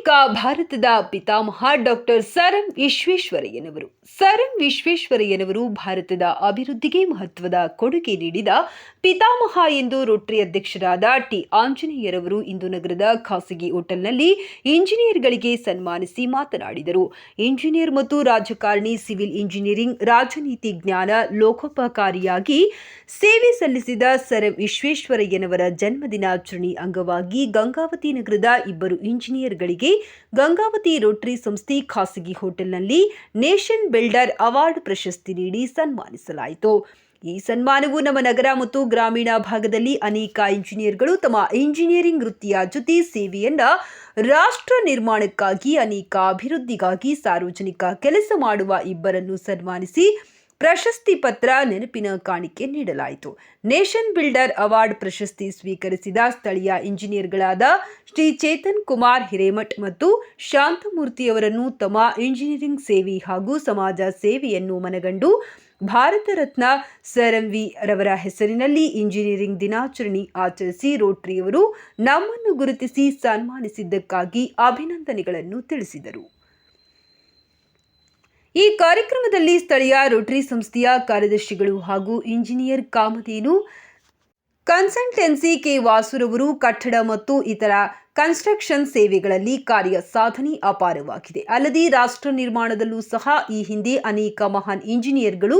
ಭಾರತದ ಪಿತಾಮಹ doctor sir M ವಿಶ್ವೇಶ್ವರಯ್ಯನವರು. ಸರ್ ಎಂ ವಿಶ್ವೇಶ್ವರಯ್ಯನವರು ಭಾರತದ ಅಭಿವೃದ್ಧಿಗೆ ಮಹತ್ವದ ಕೊಡುಗೆ ನೀಡಿದ ಪಿತಾಮಹ ಎಂದು ರೋಟರಿ ಅಧ್ಯಕ್ಷರಾದ ಟಿ. ಆಂಜನೇಯರವರು ಇಂದು ನಗರದ ಖಾಸಗಿ ಹೋಟೆಲ್ನಲ್ಲಿ ಇಂಜಿನಿಯರ್ಗಳಿಗೆ ಸನ್ಮಾನಿಸಿ ಮಾತನಾಡಿದರು. ಇಂಜಿನಿಯರ್ ಮತ್ತು ರಾಜಕಾರಣಿ, ಸಿವಿಲ್ ಇಂಜಿನಿಯರಿಂಗ್, ರಾಜನೀತಿ ಜ್ಞಾನ, ಲೋಕೋಪಕಾರಿಯಾಗಿ ಸೇವೆ ಸಲ್ಲಿಸಿದ ಸರ್ ಎಂ ವಿಶ್ವೇಶ್ವರಯ್ಯನವರ ಜನ್ಮದಿನಾಚರಣೆ ಅಂಗವಾಗಿ ಗಂಗಾವತಿ ನಗರದ ಇಬ್ಬರು ಇಂಜಿನಿಯರ್ಗಳಿಗೆ ಗಂಗಾವತಿ ರೋಟರಿ ಸಂಸ್ಥೆ ಖಾಸಗಿ ಹೋಟೆಲ್ನಲ್ಲಿ ನೇಷನ್ ಬಿಲ್ಡರ್ ಅವಾರ್ಡ್ ಪ್ರಶಸ್ತಿ ನೀಡಿ ಸನ್ಮಾನಿಸಲಾಯಿತು. ಈ ಸನ್ಮಾನವು ನಮ್ಮ ನಗರ ಮತ್ತು ಗ್ರಾಮೀಣ ಭಾಗದಲ್ಲಿ ಅನೇಕ ಇಂಜಿನಿಯರ್ಗಳು ತಮ್ಮ ಇಂಜಿನಿಯರಿಂಗ್ ವೃತ್ತಿಯ ಜೊತೆ ಸೇವೆಯನ್ನ ರಾಷ್ಟ್ರ ನಿರ್ಮಾಣಕ್ಕಾಗಿ ಅನೇಕ ಅಭಿವೃದ್ಧಿಗಾಗಿ ಸಾರ್ವಜನಿಕ ಕೆಲಸ ಮಾಡುವ ಇಬ್ಬರನ್ನು ಸನ್ಮಾನಿಸಿ ಪ್ರಶಸ್ತಿ ಪತ್ರ ನೆನಪಿನ ಕಾಣಿಕೆ ನೀಡಲಾಯಿತು. ನೇಷನ್ ಬಿಲ್ಡರ್ ಅವಾರ್ಡ್ ಪ್ರಶಸ್ತಿ ಸ್ವೀಕರಿಸಿದ ಸ್ಥಳೀಯ ಇಂಜಿನಿಯರ್ಗಳಾದ ಶ್ರೀ ಚೇತನ್ ಕುಮಾರ್ ಹಿರೇಮಠ್ ಮತ್ತು ಶಾಂತಮೂರ್ತಿ ಅವರನ್ನು ತಮ್ಮ ಇಂಜಿನಿಯರಿಂಗ್ ಸೇವೆ ಹಾಗೂ ಸಮಾಜ ಸೇವೆಯನ್ನು ಮನಗಂಡು Bharat Ratna sir M V ರವರ ಹೆಸರಿನಲ್ಲಿ ಇಂಜಿನಿಯರಿಂಗ್ ದಿನಾಚರಣೆ ಆಚರಿಸಿ ರೋಟ್ರಿಯವರು ನಮ್ಮನ್ನು ಗುರುತಿಸಿ ಸನ್ಮಾನಿಸಿದ್ದಕ್ಕಾಗಿ ಅಭಿನಂದನೆಗಳನ್ನು ತಿಳಿಸಿದರು. ಈ ಕಾರ್ಯಕ್ರಮದಲ್ಲಿ ಸ್ಥಳೀಯ ರೋಟರಿ ಸಂಸ್ಥೆಯ ಕಾರ್ಯದರ್ಶಿಗಳು ಹಾಗೂ ಇಂಜಿನಿಯರ್ ಕಾಮಧೇನು, ಕನ್ಸಲ್ಟೆನ್ಸಿ ಕೆ ವಾಸುರವರು ಕಟ್ಟಡ ಮತ್ತು ಇತರ ಕನ್ಸ್ಟ್ರಕ್ಷನ್ ಸೇವೆಗಳಲ್ಲಿ ಕಾರ್ಯ ಸಾಧನೆ ಅಪಾರವಾಗಿದೆ. ಅಲ್ಲದೆ ರಾಷ್ಟ್ರ ನಿರ್ಮಾಣದಲ್ಲೂ ಸಹ ಈ ಹಿಂದೆ ಅನೇಕ ಮಹಾನ್ ಇಂಜಿನಿಯರ್ಗಳು,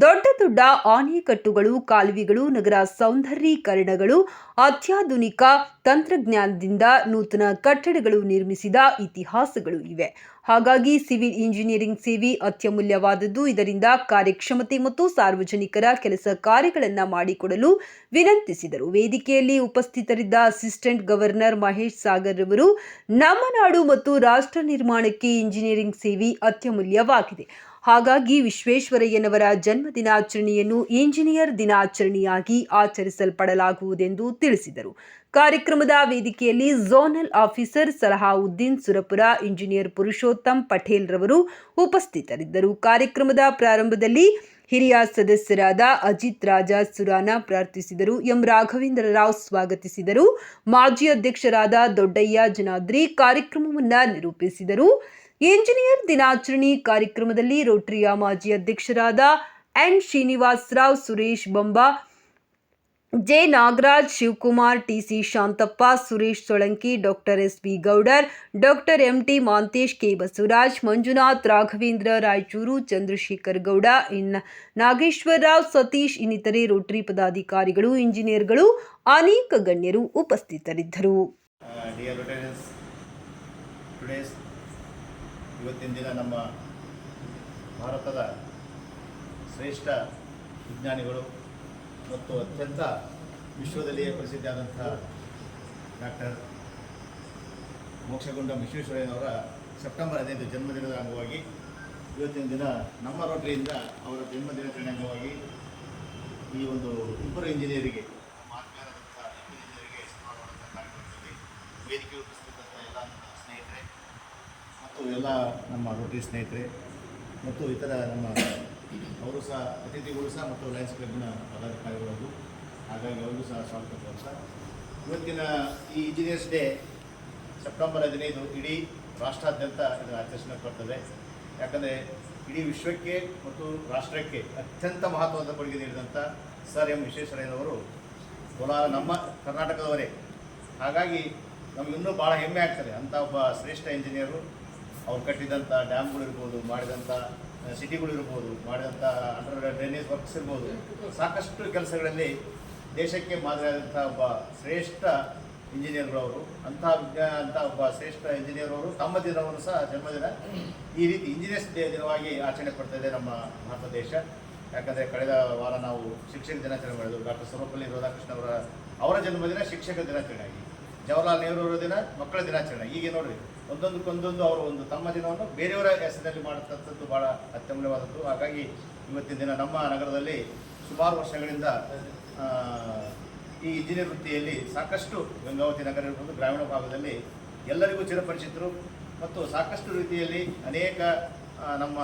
ದೊಡ್ಡ ದೊಡ್ಡ ಆಣೆಕಟ್ಟುಗಳು, ಕಾಲುವೆಗಳು, ನಗರ ಸೌಂದರ್ಯೀಕರಣಗಳು, ಅತ್ಯಾಧುನಿಕ ತಂತ್ರಜ್ಞಾನದಿಂದ ನೂತನ ಕಟ್ಟಡಗಳು ನಿರ್ಮಿಸಿದ ಇತಿಹಾಸಗಳು ಇವೆ. ಹಾಗಾಗಿ ಸಿವಿಲ್ ಇಂಜಿನಿಯರಿಂಗ್ ಸೇವೆ ಅತ್ಯಮೂಲ್ಯವಾದದ್ದು. ಇದರಿಂದ ಕಾರ್ಯಕ್ಷಮತೆ ಮತ್ತು ಸಾರ್ವಜನಿಕರ ಕೆಲಸ ಕಾರ್ಯಗಳನ್ನು ಮಾಡಿಕೊಡಲು ವಿನಂತಿಸಿದರು. ವೇದಿಕೆಯಲ್ಲಿ ಉಪಸ್ಥಿತರಿದ್ದ ಅಸಿಸ್ಟೆಂಟ್ ಗವರ್ನರ್ ಮಹೇಶ್ ಸಾಗರ್ ಅವರು ನಮ್ಮ ನಾಡು ಮತ್ತು ರಾಷ್ಟ್ರ ನಿರ್ಮಾಣಕ್ಕೆ ಇಂಜಿನಿಯರಿಂಗ್ ಸೇವೆ ಅತ್ಯಮೂಲ್ಯವಾಗಿದೆ. ಹಾಗಾಗಿ ವಿಶ್ವೇಶ್ವರಯ್ಯನವರ ಜನ್ಮ ದಿನಾಚರಣೆಯನ್ನು ಇಂಜಿನಿಯರ್ ದಿನಾಚರಣೆಯಾಗಿ ಆಚರಿಸಲ್ಪಡಲಾಗುವುದೆಂದು ತಿಳಿಸಿದರು. ಕಾರ್ಯಕ್ರಮದ ವೇದಿಕೆಯಲ್ಲಿ zonal officer Salahuddin Surapura, engineer Purushottam Patel ರವರು ಉಪಸ್ಥಿತರಿದ್ದರು. ಕಾರ್ಯಕ್ರಮದ ಪ್ರಾರಂಭದಲ್ಲಿ ಹಿರಿಯ ಸದಸ್ಯರಾದ ಅಜಿತ್ ರಾಜ ಸುರಾನ ಪ್ರಾರ್ಥಿಸಿದರು. ಎಂ ರಾಘವೇಂದ್ರ ರಾವ್ ಸ್ವಾಗತಿಸಿದರು. ಮಾಜಿ ಅಧ್ಯಕ್ಷರಾದ ದೊಡ್ಡಯ್ಯ ಜನಾದ್ರಿ ಕಾರ್ಯಕ್ರಮವನ್ನು ನಿರೂಪಿಸಿದರು. ಇಂಜಿನಿಯರ್ ದಿನಾಚರಣೆ ಕಾರ್ಯಕ್ರಮದಲ್ಲಿ ರೋಟರಿಯ ಮಾಜಿ ಅಧ್ಯಕ್ಷರಾದ N Srinivasarao Suresh Bamba J Nagaraj, Shivakumar, TC Shantappa, Suresh Solanki, doctor S B Goudar, doctor M T Mantesh, K. Basavaraj, Manjunath, Raghavendra Raichur, Chandrashekhar Gowda ಇನ್ನ ನಾಗೇಶ್ವರ ರಾವ್, ಸತೀಶ್ ಇನ್ನಿತರೆ ರೋಟರಿ ಪದಾಧಿಕಾರಿಗಳು, ಇಂಜಿನಿಯರ್ಗಳು, ಅನೇಕ ಗಣ್ಯರು ಉಪಸ್ಥಿತರಿದ್ದರು. ಇವತ್ತಿನ ದಿನ ನಮ್ಮ ಭಾರತದ ಶ್ರೇಷ್ಠ ವಿಜ್ಞಾನಿಗಳು ಮತ್ತು ಅತ್ಯಂತ ವಿಶ್ವದಲ್ಲಿಯೇ ಪ್ರಸಿದ್ಧಿಯಾದಂಥ ಡಾಕ್ಟರ್ ಮೋಕ್ಷಗುಂಡ ವಿಶ್ವೇಶ್ವರಯ್ಯನವರ ಸೆಪ್ಟೆಂಬರ್ ಹದಿನೈದು ಜನ್ಮದಿನದ ಅಂಗವಾಗಿ ಇವತ್ತಿನ ದಿನ ನಮ್ಮ ರೋಟರಿಯಿಂದ ಅವರ ಜನ್ಮದಿನಾಚರಣೆ ಅಂಗವಾಗಿ ಈ ಒಂದು ಇಬ್ಬರು ಇಂಜಿನಿಯರಿಗೆ ಮಾಡುವಂಥ ಕಾರ್ಯಕ್ರಮದಲ್ಲಿ ವೇದಿಕೆ ಎಲ್ಲ ಸ್ನೇಹಿತರೆ ಮತ್ತು ಎಲ್ಲ ನಮ್ಮ ರೋಟರಿ ಸ್ನೇಹಿತರೆ ಮತ್ತು ಇತರ ನಮ್ಮ ಅವರು ಸಹ ಅತಿಥಿಗಳು ಸಹ ಮತ್ತು ಲಯನ್ಸ್ ಕ್ಲಬ್ನ ಪದಾಧಿಕಾರಿಗಳು ಹಾಗಾಗಿ ಅವರಿಗೂ ಸಹ ಸ್ವಾಗತ ಇವತ್ತಿನ ಈ ಇಂಜಿನಿಯರ್ಸ್ ಡೇ ಸೆಪ್ಟೆಂಬರ್ ಹದಿನೈದು ಇಡೀ ರಾಷ್ಟ್ರಾದ್ಯಂತ ಇದು ಬರ್ತದೆ. ಯಾಕಂದರೆ ಇಡೀ ವಿಶ್ವಕ್ಕೆ ಮತ್ತು ರಾಷ್ಟ್ರಕ್ಕೆ ಅತ್ಯಂತ ಮಹತ್ವದ ಕೊಡುಗೆ ನೀಡಿದಂಥ ಸರ್ ಎಂ ವಿಶ್ವೇಶ್ವರಯ್ಯನವರು ಕೋಲಾರ ನಮ್ಮ ಕರ್ನಾಟಕದವರೇ. ಹಾಗಾಗಿ ನಮಗಿನ್ನೂ ಭಾಳ ಹೆಮ್ಮೆ ಆಗ್ತದೆ. ಅಂಥ ಒಬ್ಬ ಶ್ರೇಷ್ಠ ಇಂಜಿನಿಯರು ಅವ್ರು. ಕಟ್ಟಿದಂಥ ಡ್ಯಾಮ್ಗಳು ಇರ್ಬೋದು, ಮಾಡಿದಂಥ ಸಿಟಿಗಳು ಇರ್ಬೋದು ಮಾಡಿದಂಥ ಅಂಡರ್ ಡ್ರೈನೇಜ್ ವರ್ಕ್ಸ್ ಇರ್ಬೋದು, ಸಾಕಷ್ಟು ಕೆಲಸಗಳಲ್ಲಿ ದೇಶಕ್ಕೆ ಮಾದರಿಯಾದಂಥ ಒಬ್ಬ ಶ್ರೇಷ್ಠ ಇಂಜಿನಿಯರ್ ಅವರು, ಅಂಥ ವಿಜ್ಞಾನ ಅಂಥ ಒಬ್ಬ ಶ್ರೇಷ್ಠ ಇಂಜಿನಿಯರ್ ಅವರು ತಮ್ಮ ದಿನವನ್ನು ಸಹ ಜನ್ಮದಿನ ಈ ರೀತಿ ಇಂಜಿನಿಯರ್ಸ್ ಡೇ ದಿನವಾಗಿ ಆಚರಣೆ ಪಡ್ತಾ ಇದೆ ನಮ್ಮ ಭಾರತ ದೇಶ. ಯಾಕಂದರೆ ಕಳೆದ ವಾರ ನಾವು ಶಿಕ್ಷಕ ದಿನಾಚರಣೆ ಮಾಡಿದ್ವಿ. ಡಾಕ್ಟರ್ ಸರ್ವಪಲ್ಲಿ ರಾಧಾಕೃಷ್ಣ ಅವರ ಅವರ ಜನ್ಮದಿನ ಶಿಕ್ಷಕ ದಿನಾಚರಣೆ ಆಗಿ ಜವಾಹರ್ಲಾಲ್ ನೆಹರು ಅವರ ದಿನ, ಮಕ್ಕಳ ದಿನಾಚರಣೆ. ಹೀಗೆ ನೋಡ್ರಿ, ಒಂದೊಂದಕ್ಕೊಂದೊಂದು ಅವರು ಒಂದು ತಮ್ಮ ದಿನವನ್ನು ಬೇರೆಯವರ ಹೆಸರಿನಲ್ಲಿ ಮಾಡತಕ್ಕಂಥದ್ದು ಭಾಳ ಅತ್ಯಮೂಲ್ಯವಾದದ್ದು. ಹಾಗಾಗಿ ಇವತ್ತಿನ ದಿನ ನಮ್ಮ ನಗರದಲ್ಲಿ ಸುಮಾರು ವರ್ಷಗಳಿಂದ ಈ ಇಂಜಿನಿಯರ್ ವೃತ್ತಿಯಲ್ಲಿ ಸಾಕಷ್ಟು ಗಂಗಾವತಿ ನಗರ ಇರ್ಬೋದು, ಗ್ರಾಮೀಣ ಭಾಗದಲ್ಲಿ ಎಲ್ಲರಿಗೂ ಚಿರಪರಿಚಿತರು ಮತ್ತು ಸಾಕಷ್ಟು ರೀತಿಯಲ್ಲಿ ಅನೇಕ ನಮ್ಮ,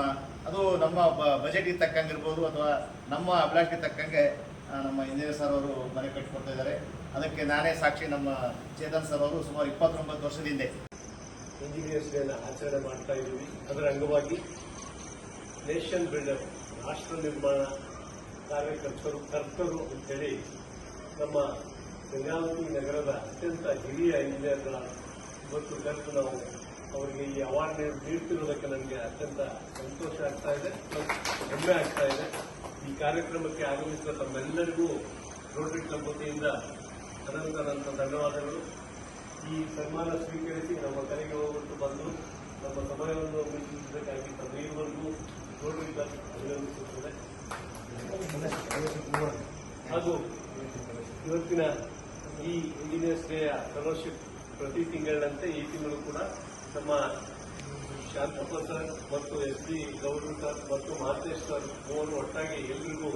ಅದು ನಮ್ಮ ಬಜೆಟ್ಗೆ ತಕ್ಕಂಗೆ ಇರ್ಬೋದು ಅಥವಾ ನಮ್ಮ ಅಭಿಲಾಷೆಗೆ ತಕ್ಕಂಗೆ ನಮ್ಮ ಇಂಜಿನಿಯರ್ ಸರ್ ಅವರು ಮನೆ ಕಟ್ಟಿಕೊಡ್ತಾ ಇದ್ದಾರೆ. ಅದಕ್ಕೆ ನಾನೇ ಸಾಕ್ಷಿ ನಮ್ಮ ಚೇತನ್ ಸರ್ ಅವರು ಸುಮಾರು ಇಪ್ಪತ್ತೊಂಬತ್ತು ವರ್ಷದಿಂದ. ಇಂಜಿನಿಯರ್ಸ್ ಡೇನ ಆಚರಣೆ ಮಾಡ್ತಾ ಇದ್ದೀವಿ. ಅದರ ಅಂಗವಾಗಿ ನೇಷನ್ ಬಿಲ್ಡರ್ ರಾಷ್ಟ್ರ ನಿರ್ಮಾಣ ಕಾರ್ಯಕರ್ತರು, ಕರ್ತರು ಅಂತೇಳಿ ನಮ್ಮ ಗಂಗಾವತಿ ನಗರದ ಅತ್ಯಂತ ಹಿರಿಯ ಇಂಜಿನಿಯರ್ಗಳ ಇವತ್ತು ಕರೆದು ನಾವು ಅವರಿಗೆ ಈ ಅವಾರ್ಡ್ ನೀಡ್ತಿರೋದಕ್ಕೆ ನನಗೆ ಅತ್ಯಂತ ಸಂತೋಷ ಆಗ್ತಾ ಇದೆ ಹೆಮ್ಮೆ ಆಗ್ತಾ ಇದೆ. ಈ ಕಾರ್ಯಕ್ರಮಕ್ಕೆ ಆಗಮಿಸಿದ ತಮ್ಮೆಲ್ಲರಿಗೂ ರೋಟರಿ ಕ್ಲಬ್ ಅನಂತ ಧನ್ಯವಾದಗಳು. ಈ ಸನ್ಮಾನ ಸ್ವೀಕರಿಸಿ ನಮ್ಮ ಕರೆಗೆ ಹೋಗ್ಬಿಟ್ಟು ಬಂದು ನಮ್ಮ ಸಮಯವನ್ನು ಮೀಸಲಿದ್ದಕ್ಕಾಗಿ ತಮ್ಮೆಲ್ಲರಿಗೂ ರೋಟರಿ ಕ್ಲಬ್ ಅಭಿನಂದಿಸುತ್ತದೆ ಹಾಗೂ ಇವತ್ತಿನ ಈ ಇಂಜಿನಿಯರ್ಸ್ ಡೇಯ ಫೆಲೋಶಿಪ್ ಪ್ರತಿ ತಿಂಗಳಿನಂತೆ ಈ ತಿಂಗಳು ಕೂಡ ನಮ್ಮ ಶಾಂತಪ್ಪ ಸರ್ ಮತ್ತು ಎಸ್ ಡಿ ಗೌಡ್ರು ಸರ್ ಮತ್ತು ಮಹಾಂತೇಶ್ ಸರ್ ಮೂವರು ಒಟ್ಟಾಗಿ ಎಲ್ರಿಗೂ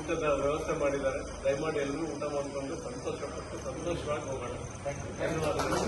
ಊಟದ ವ್ಯವಸ್ಥೆ ಮಾಡಿದ್ದಾರೆ. ದಯಮಾಡಿ ಎಲ್ಲರೂ ಊಟ ಮಾಡಿಕೊಂಡು ಸಂತೋಷಪಟ್ಟು ಸಂತೋಷವಾಗಿ ಹೋಗೋಣ. ಧನ್ಯವಾದಗಳು.